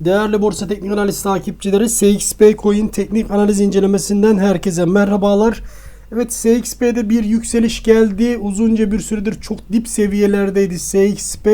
Değerli Borsa Teknik Analiz takipçileri SXP Coin teknik analiz incelemesinden herkese merhabalar. Evet SXP'de bir yükseliş geldi. Uzunca bir süredir çok dip seviyelerdeydi SXP.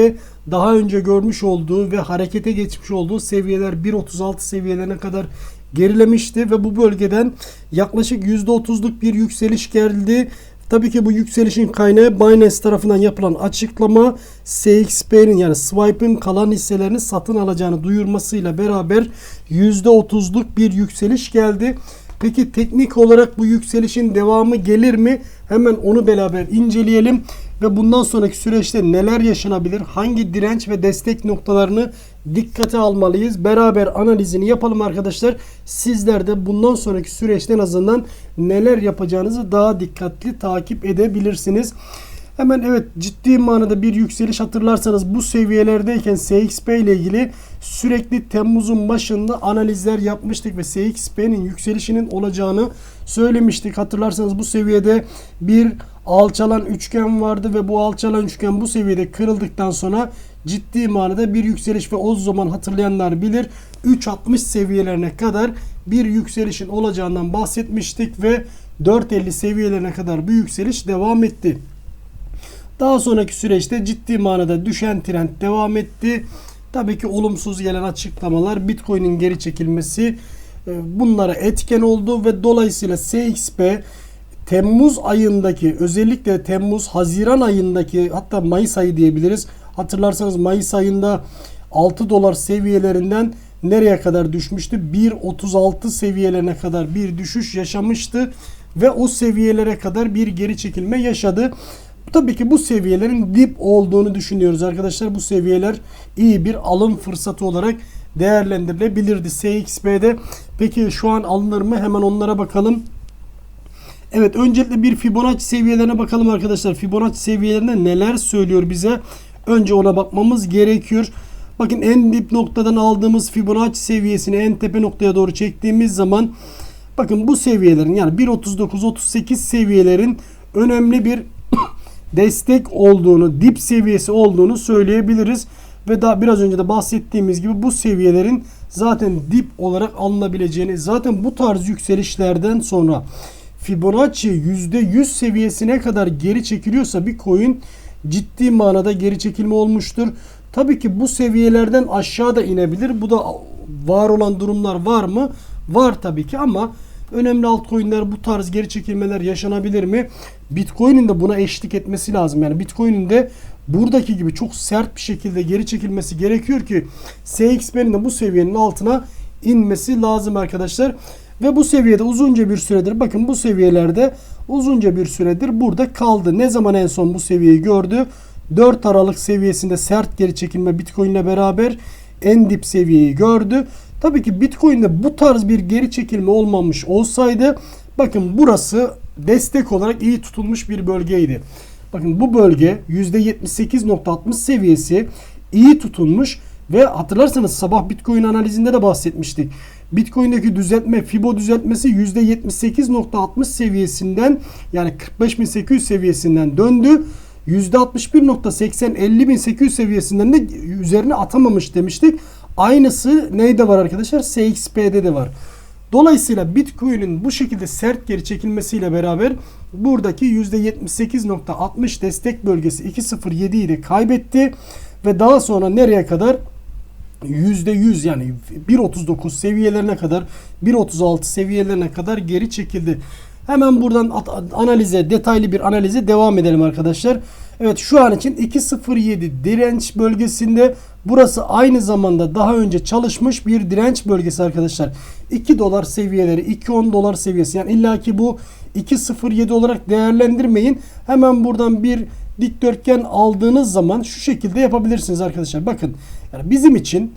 Daha önce görmüş olduğu ve harekete geçmiş olduğu seviyeler 1.36 seviyelerine kadar gerilemişti ve bu bölgeden yaklaşık %30'luk bir yükseliş geldi. Tabii ki bu yükselişin kaynağı Binance tarafından yapılan açıklama CXP'nin yani Swipe'ın kalan hisselerini satın alacağını duyurmasıyla beraber %30'luk bir yükseliş geldi. Peki teknik olarak bu yükselişin devamı gelir mi? Hemen onu beraber inceleyelim ve bundan sonraki süreçte neler yaşanabilir? Hangi direnç ve destek noktalarını dikkate almalıyız? Beraber analizini yapalım arkadaşlar. Sizler de bundan sonraki süreçte en azından neler yapacağınızı daha dikkatli takip edebilirsiniz. Hemen evet ciddi manada bir yükseliş hatırlarsanız bu seviyelerdeyken SXP ile ilgili sürekli Temmuz'un başında analizler yapmıştık ve SXP'nin yükselişinin olacağını söylemiştik. Hatırlarsanız bu seviyede bir alçalan üçgen vardı ve bu alçalan üçgen bu seviyede kırıldıktan sonra ciddi manada bir yükseliş ve o zaman hatırlayanlar bilir 3.60 seviyelerine kadar bir yükselişin olacağından bahsetmiştik ve 4.50 seviyelerine kadar bu yükseliş devam etti. Daha sonraki süreçte ciddi manada düşen trend devam etti. Tabii ki olumsuz gelen açıklamalar Bitcoin'in geri çekilmesi e, bunlara etken oldu ve dolayısıyla SXP Temmuz ayındaki özellikle Temmuz Haziran ayındaki hatta Mayıs ayı diyebiliriz. Hatırlarsanız Mayıs ayında 6 dolar seviyelerinden nereye kadar düşmüştü? 1.36 seviyelerine kadar bir düşüş yaşamıştı ve o seviyelere kadar bir geri çekilme yaşadı. Tabii ki bu seviyelerin dip olduğunu düşünüyoruz arkadaşlar. Bu seviyeler iyi bir alım fırsatı olarak değerlendirilebilirdi SXP'de. Peki şu an alınır mı? Hemen onlara bakalım. Evet öncelikle bir Fibonacci seviyelerine bakalım arkadaşlar. Fibonacci seviyelerinde neler söylüyor bize? Önce ona bakmamız gerekiyor. Bakın en dip noktadan aldığımız Fibonacci seviyesini en tepe noktaya doğru çektiğimiz zaman bakın bu seviyelerin yani 1.39-38 seviyelerin önemli bir destek olduğunu, dip seviyesi olduğunu söyleyebiliriz. Ve daha biraz önce de bahsettiğimiz gibi bu seviyelerin zaten dip olarak alınabileceğini, zaten bu tarz yükselişlerden sonra Fibonacci %100 seviyesine kadar geri çekiliyorsa bir coin ciddi manada geri çekilme olmuştur. Tabii ki bu seviyelerden aşağıda inebilir. Bu da var olan durumlar var mı? Var tabii ki ama önemli altcoin'ler bu tarz geri çekilmeler yaşanabilir mi? Bitcoin'in de buna eşlik etmesi lazım. Yani Bitcoin'in de buradaki gibi çok sert bir şekilde geri çekilmesi gerekiyor ki SXP'nin de bu seviyenin altına inmesi lazım arkadaşlar. Ve bu seviyede uzunca bir süredir bakın bu seviyelerde uzunca bir süredir burada kaldı. Ne zaman en son bu seviyeyi gördü? 4 Aralık seviyesinde sert geri çekilme Bitcoin ile beraber en dip seviyeyi gördü. Tabii ki Bitcoin'de bu tarz bir geri çekilme olmamış olsaydı bakın burası destek olarak iyi tutulmuş bir bölgeydi. Bakın bu bölge %78.60 seviyesi iyi tutulmuş ve hatırlarsanız sabah Bitcoin analizinde de bahsetmiştik. Bitcoin'deki düzeltme Fibo düzeltmesi %78.60 seviyesinden yani 45.800 seviyesinden döndü. %61.80 50.800 seviyesinden de üzerine atamamış demiştik. Aynısı neyde var arkadaşlar? SXP'de de var. Dolayısıyla Bitcoin'in bu şekilde sert geri çekilmesiyle beraber buradaki %78.60 destek bölgesi 2.07'yi de kaybetti ve daha sonra nereye kadar %100 yani 1.39 seviyelerine kadar 1.36 seviyelerine kadar geri çekildi. Hemen buradan analize, detaylı bir analize devam edelim arkadaşlar. Evet şu an için 2.07 direnç bölgesinde burası aynı zamanda daha önce çalışmış bir direnç bölgesi arkadaşlar. 2 dolar seviyeleri, 2.10 dolar seviyesi. Yani illaki bu 2.07 olarak değerlendirmeyin. Hemen buradan bir dikdörtgen aldığınız zaman şu şekilde yapabilirsiniz arkadaşlar. Bakın yani bizim için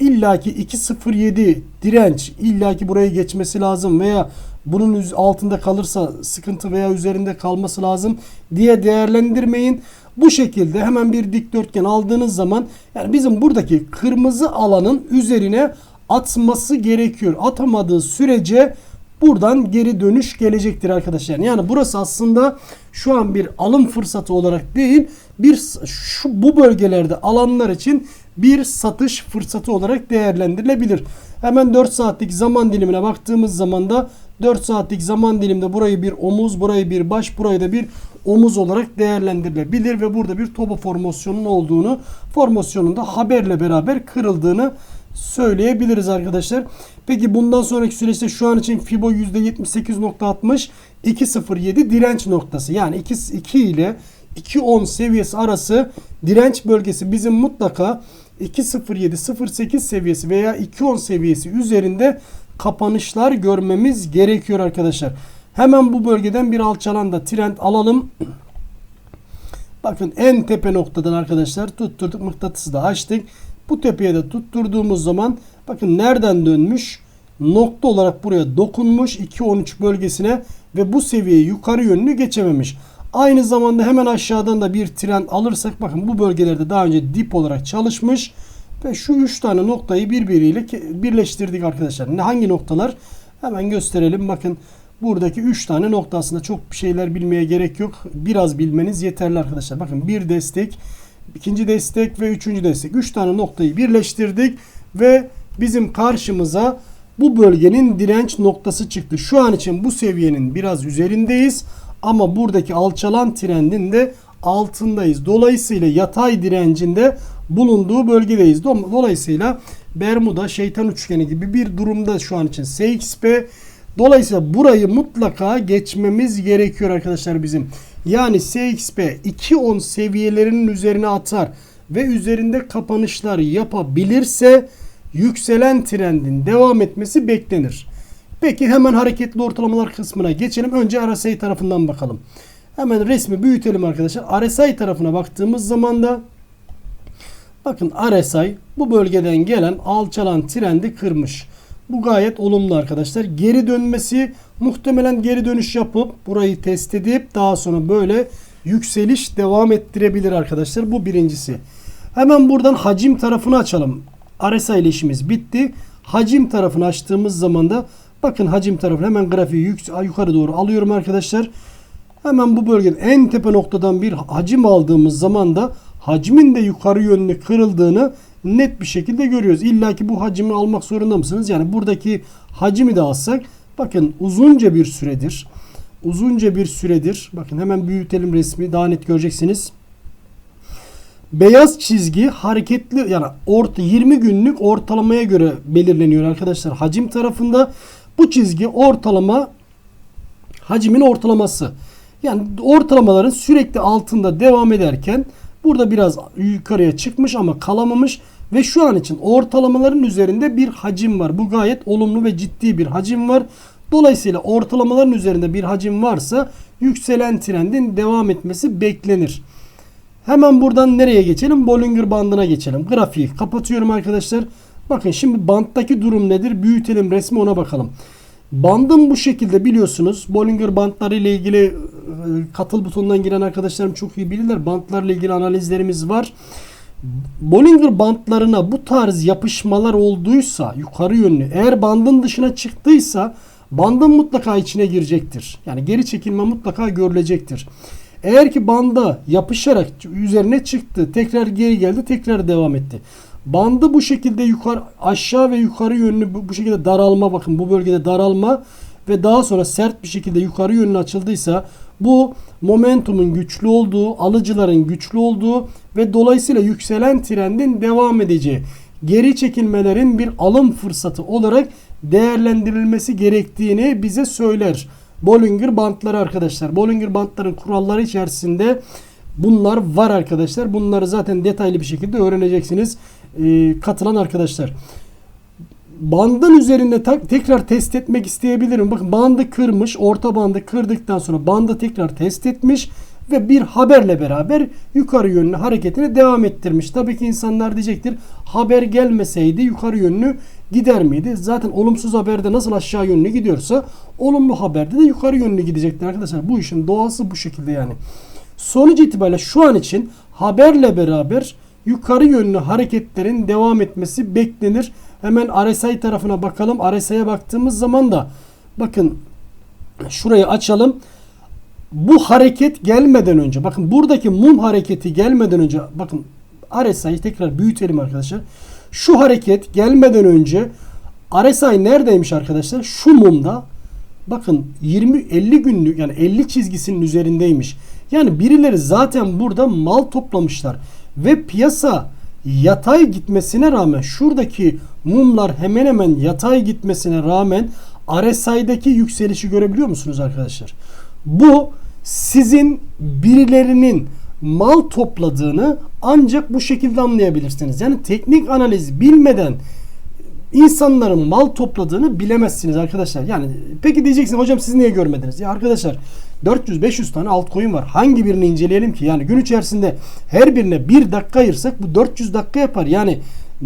illaki 2.07 direnç illaki burayı geçmesi lazım veya bunun altında kalırsa sıkıntı veya üzerinde kalması lazım diye değerlendirmeyin. Bu şekilde hemen bir dikdörtgen aldığınız zaman yani bizim buradaki kırmızı alanın üzerine atması gerekiyor. Atamadığı sürece buradan geri dönüş gelecektir arkadaşlar. Yani burası aslında şu an bir alım fırsatı olarak değil bir şu bu bölgelerde alanlar için bir satış fırsatı olarak değerlendirilebilir. Hemen 4 saatlik zaman dilimine baktığımız zaman da 4 saatlik zaman dilimde burayı bir omuz, burayı bir baş, burayı da bir omuz olarak değerlendirilebilir ve burada bir topa formasyonunun olduğunu, formasyonun da haberle beraber kırıldığını söyleyebiliriz arkadaşlar. Peki bundan sonraki süreçte şu an için Fibo %78.60 2.07 direnç noktası. Yani 2, 2 ile 2.10 seviyesi arası direnç bölgesi bizim mutlaka 2.07-08 seviyesi veya 2.10 seviyesi üzerinde kapanışlar görmemiz gerekiyor arkadaşlar. Hemen bu bölgeden bir alçalan da trend alalım. Bakın en tepe noktadan arkadaşlar tutturduk mıknatısı da açtık. Bu tepeye de tutturduğumuz zaman bakın nereden dönmüş? Nokta olarak buraya dokunmuş 2.13 bölgesine ve bu seviyeyi yukarı yönlü geçememiş. Aynı zamanda hemen aşağıdan da bir trend alırsak bakın bu bölgelerde daha önce dip olarak çalışmış ve şu 3 tane noktayı birbiriyle birleştirdik arkadaşlar. Hangi noktalar? Hemen gösterelim. Bakın buradaki 3 tane nokta aslında çok bir şeyler bilmeye gerek yok. Biraz bilmeniz yeterli arkadaşlar. Bakın bir destek, ikinci destek ve üçüncü destek. 3 tane noktayı birleştirdik ve bizim karşımıza bu bölgenin direnç noktası çıktı. Şu an için bu seviyenin biraz üzerindeyiz ama buradaki alçalan trendin de altındayız. Dolayısıyla yatay direncinde bulunduğu bölgedeyiz. Dolayısıyla Bermuda şeytan üçgeni gibi bir durumda şu an için SXP. Dolayısıyla burayı mutlaka geçmemiz gerekiyor arkadaşlar bizim. Yani SXP 2.10 seviyelerinin üzerine atar ve üzerinde kapanışlar yapabilirse yükselen trendin devam etmesi beklenir. Peki hemen hareketli ortalamalar kısmına geçelim. Önce RSI tarafından bakalım. Hemen resmi büyütelim arkadaşlar. RSI tarafına baktığımız zaman da bakın RSI bu bölgeden gelen alçalan trendi kırmış. Bu gayet olumlu arkadaşlar. Geri dönmesi muhtemelen geri dönüş yapıp burayı test edip daha sonra böyle yükseliş devam ettirebilir arkadaşlar. Bu birincisi. Hemen buradan hacim tarafını açalım. RSI ile işimiz bitti. Hacim tarafını açtığımız zaman da bakın hacim tarafı hemen grafiği yukarı doğru alıyorum arkadaşlar. Hemen bu bölgenin en tepe noktadan bir hacim aldığımız zaman da hacmin de yukarı yönlü kırıldığını net bir şekilde görüyoruz. İlla ki bu hacimi almak zorunda mısınız? Yani buradaki hacimi de alsak bakın uzunca bir süredir uzunca bir süredir bakın hemen büyütelim resmi daha net göreceksiniz. Beyaz çizgi hareketli yani orta 20 günlük ortalamaya göre belirleniyor arkadaşlar hacim tarafında. Bu çizgi ortalama hacimin ortalaması. Yani ortalamaların sürekli altında devam ederken burada biraz yukarıya çıkmış ama kalamamış ve şu an için ortalamaların üzerinde bir hacim var. Bu gayet olumlu ve ciddi bir hacim var. Dolayısıyla ortalamaların üzerinde bir hacim varsa yükselen trendin devam etmesi beklenir. Hemen buradan nereye geçelim? Bollinger bandına geçelim. Grafiği kapatıyorum arkadaşlar. Bakın şimdi banttaki durum nedir? Büyütelim resmi ona bakalım. Bandın bu şekilde biliyorsunuz. Bollinger bantları ile ilgili e, katıl butonundan giren arkadaşlarım çok iyi bilirler. Bantlarla ilgili analizlerimiz var. Bollinger bantlarına bu tarz yapışmalar olduysa yukarı yönlü eğer bandın dışına çıktıysa bandın mutlaka içine girecektir. Yani geri çekilme mutlaka görülecektir. Eğer ki banda yapışarak üzerine çıktı, tekrar geri geldi, tekrar devam etti. Bandı bu şekilde yukarı aşağı ve yukarı yönlü bu, şekilde daralma bakın bu bölgede daralma ve daha sonra sert bir şekilde yukarı yönlü açıldıysa bu momentumun güçlü olduğu, alıcıların güçlü olduğu ve dolayısıyla yükselen trendin devam edeceği geri çekilmelerin bir alım fırsatı olarak değerlendirilmesi gerektiğini bize söyler. Bollinger bantları arkadaşlar. Bollinger bantların kuralları içerisinde bunlar var arkadaşlar. Bunları zaten detaylı bir şekilde öğreneceksiniz. Ee, katılan arkadaşlar. Bandın üzerinde tekrar test etmek isteyebilirim. Bakın bandı kırmış. Orta bandı kırdıktan sonra bandı tekrar test etmiş ve bir haberle beraber yukarı yönlü hareketini devam ettirmiş. Tabii ki insanlar diyecektir haber gelmeseydi yukarı yönlü gider miydi? Zaten olumsuz haberde nasıl aşağı yönlü gidiyorsa olumlu haberde de yukarı yönlü gidecektir arkadaşlar. Bu işin doğası bu şekilde yani. Sonuç itibariyle şu an için haberle beraber yukarı yönlü hareketlerin devam etmesi beklenir. Hemen RSI tarafına bakalım. RSI'ye baktığımız zaman da bakın şurayı açalım. Bu hareket gelmeden önce bakın buradaki mum hareketi gelmeden önce bakın RSI'yi tekrar büyütelim arkadaşlar. Şu hareket gelmeden önce RSI neredeymiş arkadaşlar? Şu mumda bakın 20 50 günlük yani 50 çizgisinin üzerindeymiş. Yani birileri zaten burada mal toplamışlar ve piyasa yatay gitmesine rağmen şuradaki mumlar hemen hemen yatay gitmesine rağmen RSI'deki yükselişi görebiliyor musunuz arkadaşlar? Bu sizin birilerinin mal topladığını ancak bu şekilde anlayabilirsiniz. Yani teknik analiz bilmeden insanların mal topladığını bilemezsiniz arkadaşlar. Yani peki diyeceksin hocam siz niye görmediniz? Ya arkadaşlar 400-500 tane altcoin var. Hangi birini inceleyelim ki? Yani gün içerisinde her birine bir dakika ayırsak bu 400 dakika yapar. Yani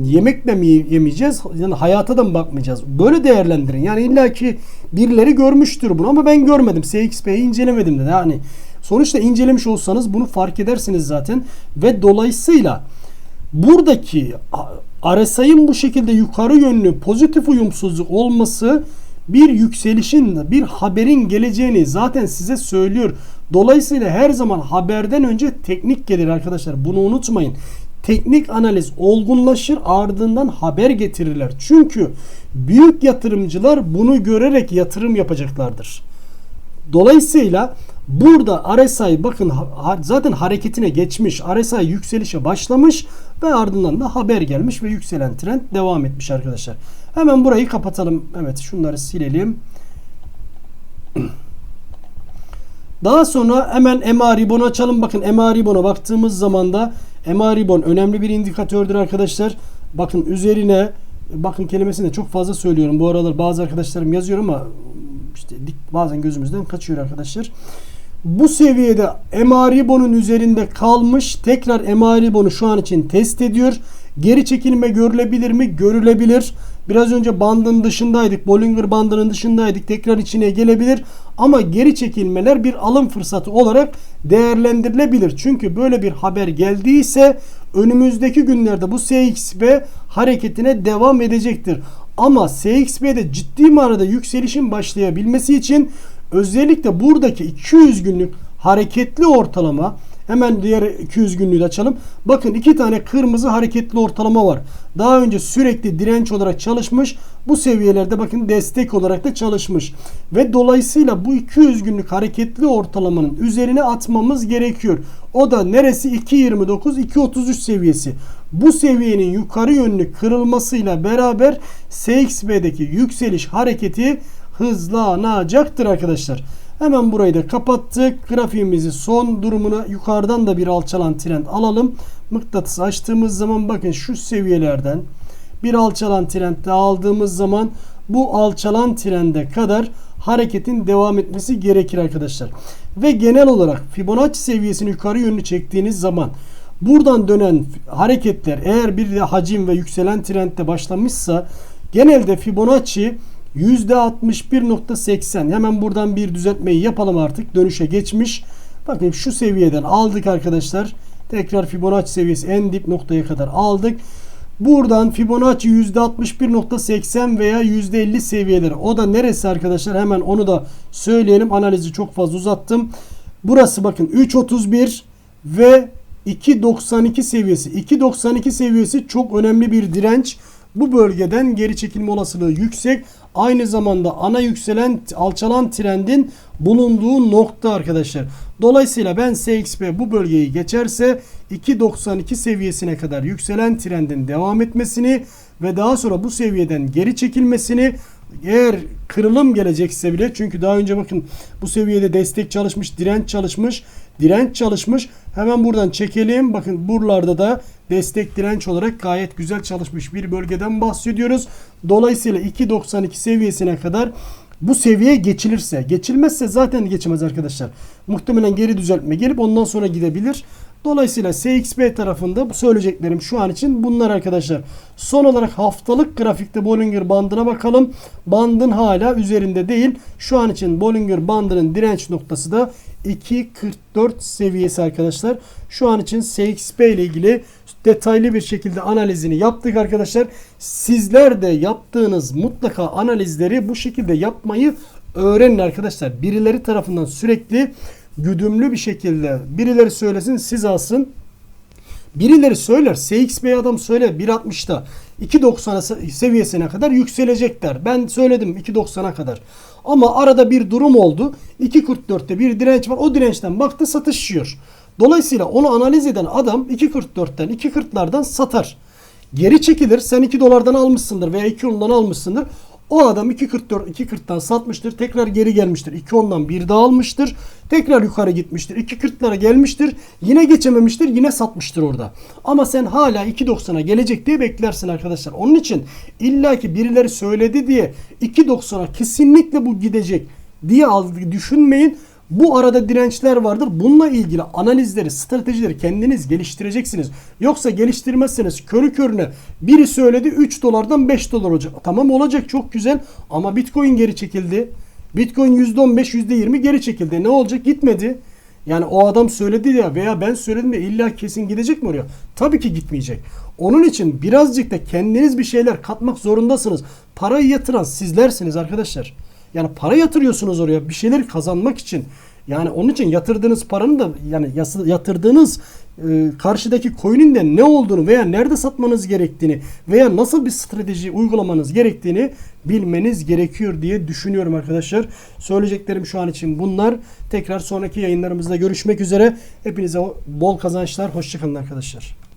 yemekle mi yemeyeceğiz? Yani hayata da mı bakmayacağız? Böyle değerlendirin. Yani illaki birileri görmüştür bunu ama ben görmedim. SXP'yi incelemedim de. Yani sonuçta incelemiş olsanız bunu fark edersiniz zaten ve dolayısıyla buradaki RSI'nin bu şekilde yukarı yönlü pozitif uyumsuzluk olması bir yükselişin, bir haberin geleceğini zaten size söylüyor. Dolayısıyla her zaman haberden önce teknik gelir arkadaşlar. Bunu unutmayın. Teknik analiz olgunlaşır ardından haber getirirler. Çünkü büyük yatırımcılar bunu görerek yatırım yapacaklardır. Dolayısıyla burada RSI bakın zaten hareketine geçmiş. RSI yükselişe başlamış ve ardından da haber gelmiş ve yükselen trend devam etmiş arkadaşlar. Hemen burayı kapatalım. Evet şunları silelim. Daha sonra hemen MA Ribbon'u açalım. Bakın MA Ribbon'a baktığımız zaman da MA Ribbon önemli bir indikatördür arkadaşlar. Bakın üzerine bakın kelimesini de çok fazla söylüyorum. Bu aralar bazı arkadaşlarım yazıyor ama işte bazen gözümüzden kaçıyor arkadaşlar. Bu seviyede MA Ribbon'un üzerinde kalmış. Tekrar MA Ribbon'u şu an için test ediyor. Geri çekilme görülebilir mi? Görülebilir. Biraz önce bandın dışındaydık. Bollinger bandının dışındaydık. Tekrar içine gelebilir. Ama geri çekilmeler bir alım fırsatı olarak değerlendirilebilir. Çünkü böyle bir haber geldiyse önümüzdeki günlerde bu SXB hareketine devam edecektir. Ama SXB'de ciddi manada yükselişin başlayabilmesi için özellikle buradaki 200 günlük hareketli ortalama Hemen diğer 200 günlüğü de açalım. Bakın iki tane kırmızı hareketli ortalama var. Daha önce sürekli direnç olarak çalışmış. Bu seviyelerde bakın destek olarak da çalışmış. Ve dolayısıyla bu 200 günlük hareketli ortalamanın üzerine atmamız gerekiyor. O da neresi? 2.29 2.33 seviyesi. Bu seviyenin yukarı yönlü kırılmasıyla beraber SXB'deki yükseliş hareketi hızlanacaktır arkadaşlar. Hemen burayı da kapattık. Grafiğimizi son durumuna yukarıdan da bir alçalan trend alalım. Mıknatıs açtığımız zaman bakın şu seviyelerden bir alçalan trend daha aldığımız zaman bu alçalan trende kadar hareketin devam etmesi gerekir arkadaşlar. Ve genel olarak Fibonacci seviyesini yukarı yönlü çektiğiniz zaman buradan dönen hareketler eğer bir de hacim ve yükselen trendde başlamışsa genelde Fibonacci %61.80 hemen buradan bir düzeltmeyi yapalım artık. Dönüşe geçmiş. Bakın şu seviyeden aldık arkadaşlar. Tekrar Fibonacci seviyesi en dip noktaya kadar aldık. Buradan Fibonacci %61.80 veya %50 seviyeleri. O da neresi arkadaşlar? Hemen onu da söyleyelim. Analizi çok fazla uzattım. Burası bakın 3.31 ve 2.92 seviyesi. 2.92 seviyesi çok önemli bir direnç. Bu bölgeden geri çekilme olasılığı yüksek. Aynı zamanda ana yükselen alçalan trendin bulunduğu nokta arkadaşlar. Dolayısıyla ben SXP bu bölgeyi geçerse 2.92 seviyesine kadar yükselen trendin devam etmesini ve daha sonra bu seviyeden geri çekilmesini eğer kırılım gelecekse bile çünkü daha önce bakın bu seviyede destek çalışmış, direnç çalışmış, direnç çalışmış. Hemen buradan çekelim. Bakın buralarda da destek direnç olarak gayet güzel çalışmış bir bölgeden bahsediyoruz. Dolayısıyla 2.92 seviyesine kadar bu seviye geçilirse, geçilmezse zaten geçemez arkadaşlar. Muhtemelen geri düzeltme gelip ondan sonra gidebilir. Dolayısıyla SXB tarafında bu söyleyeceklerim şu an için bunlar arkadaşlar. Son olarak haftalık grafikte Bollinger bandına bakalım. Bandın hala üzerinde değil. Şu an için Bollinger bandının direnç noktası da 2.44 seviyesi arkadaşlar. Şu an için SXP ile ilgili detaylı bir şekilde analizini yaptık arkadaşlar. Sizler de yaptığınız mutlaka analizleri bu şekilde yapmayı öğrenin arkadaşlar. Birileri tarafından sürekli güdümlü bir şekilde birileri söylesin siz alsın. Birileri söyler. SXP adam söyler 1.60'da 2.90'a se- seviyesine kadar yükselecekler. Ben söyledim 2.90'a kadar. Ama arada bir durum oldu. 2.44'te bir direnç var. O dirençten baktı satışıyor. Dolayısıyla onu analiz eden adam 2.44'ten 2.40'lardan satar. Geri çekilir. Sen 2 dolardan almışsındır veya 2.10'dan almışsındır. O adam 2.44 2.40'tan satmıştır. Tekrar geri gelmiştir. 2.10'dan bir daha almıştır. Tekrar yukarı gitmiştir. 2.40'lara gelmiştir. Yine geçememiştir. Yine satmıştır orada. Ama sen hala 2.90'a gelecek diye beklersin arkadaşlar. Onun için illaki birileri söyledi diye 2.90'a kesinlikle bu gidecek diye düşünmeyin. Bu arada dirençler vardır. Bununla ilgili analizleri, stratejileri kendiniz geliştireceksiniz. Yoksa geliştirmezseniz körü körüne biri söyledi 3 dolardan 5 dolar olacak. Tamam olacak çok güzel ama Bitcoin geri çekildi. Bitcoin %15, %20 geri çekildi. Ne olacak? Gitmedi. Yani o adam söyledi ya veya ben söyledim de illa kesin gidecek mi oraya? Tabii ki gitmeyecek. Onun için birazcık da kendiniz bir şeyler katmak zorundasınız. Parayı yatıran sizlersiniz arkadaşlar. Yani para yatırıyorsunuz oraya bir şeyler kazanmak için. Yani onun için yatırdığınız paranın da yani yatırdığınız e, karşıdaki coin'in de ne olduğunu veya nerede satmanız gerektiğini veya nasıl bir strateji uygulamanız gerektiğini bilmeniz gerekiyor diye düşünüyorum arkadaşlar. Söyleyeceklerim şu an için bunlar. Tekrar sonraki yayınlarımızda görüşmek üzere. Hepinize bol kazançlar. Hoşçakalın arkadaşlar.